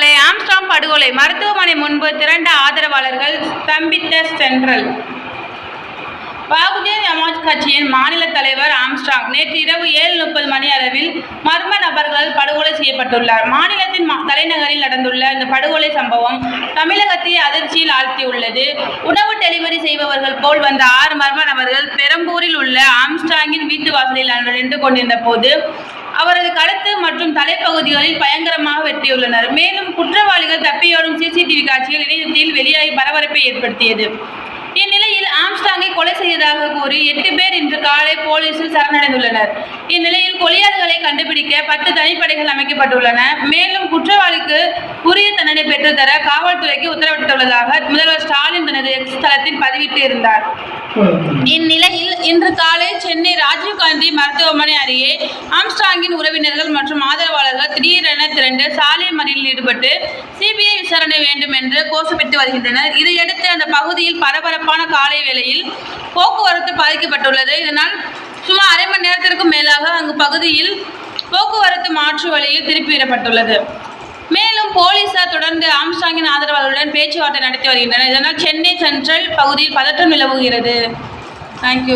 சாலை ஆம்ஸ்டாங் படுகொலை. மருத்துவமனை முன்பு திரண்ட ஆதரவாளர்கள் ஸ்தம்பித்த சென்ட்ரல். பகுஜன் சமாஜ் கட்சியின் மாநில தலைவர் ஆம்ஸ்டாங் நேற்று இரவு ஏழு முப்பது மணி அளவில் மர்ம நபர்களால் படுகொலை செய்யப்பட்டுள்ளார். மாநிலத்தின் தலைநகரில் நடந்துள்ள இந்த படுகொலை சம்பவம் தமிழகத்தை அதிர்ச்சியில் ஆழ்த்தியுள்ளது. உணவு டெலிவரி செய்பவர்கள் போல் வந்த ஆறு மர்ம நபர்கள் பெரம்பூரில் உள்ள ஆம்ஸ்டாங்கின் வீட்டு வாசலில் நின்று கொண்டிருந்த போது அவரது கழுத்து மற்றும் தலைப்பகுதிகளில் வெட்டியுள்ளனர் மேலும் குற்றவாளிகள் தப்பியோடும் சிசிடிவி காட்சிகள் இணையத்தில் வெளியாகி பரபரப்பை ஏற்படுத்தியது. இந்நிலையில் ஆம்ஸ்டாங்கை கொலை செய்ததாக கூறி எட்டு பேர் இன்று காலை போலீசில் சரணடைந்துள்ளனர். இந்நிலையில் கொலையாளிகளை கண்டுபிடிக்க பத்து தனிப்படைகள் அமைக்கப்பட்டுள்ளன. மேலும் குற்றவாளிக்கு உரிய தண்டனை பெற்றுத்தர காவல்துறைக்கு உத்தரவிட்டுள்ளதாக முதல்வர் ஸ்டாலின் தனது எக்ஸ் தளத்தில் பதிவிட்டு இருந்தார். இந்நிலையில் இன்று காலை சென்னை காந்தி மருத்துவமனை அருகே ஆம்ஸ்டாங்கின் உறவினர்கள் மற்றும் ஆதரவாளர்கள் திடீரென திரண்டு சாலை மறியலில் ஈடுபட்டு சிபிஐ விசாரணை வேண்டும் என்று கோஷமிட்டு வருகின்றனர். இதையடுத்து அந்த பகுதியில் பரபரப்பான காலை வேளையில் போக்குவரத்து பாதிக்கப்பட்டுள்ளது. இதனால் சுமார் அரை மணி நேரத்திற்கும் மேலாக அங்கு பகுதியில் போக்குவரத்து மாற்று வழியில் திருப்பிவிடப்பட்டுள்ளது மேலும் போலீசார் தொடர்ந்து ஆம்ஸ்டாங்கின் ஆதரவாளர்களுடன் பேச்சுவார்த்தை நடத்தி வருகின்றனர். இதனால் சென்னை சென்ட்ரல் பகுதியில் பதற்றம் நிலவுகிறது. தேங்க்யூ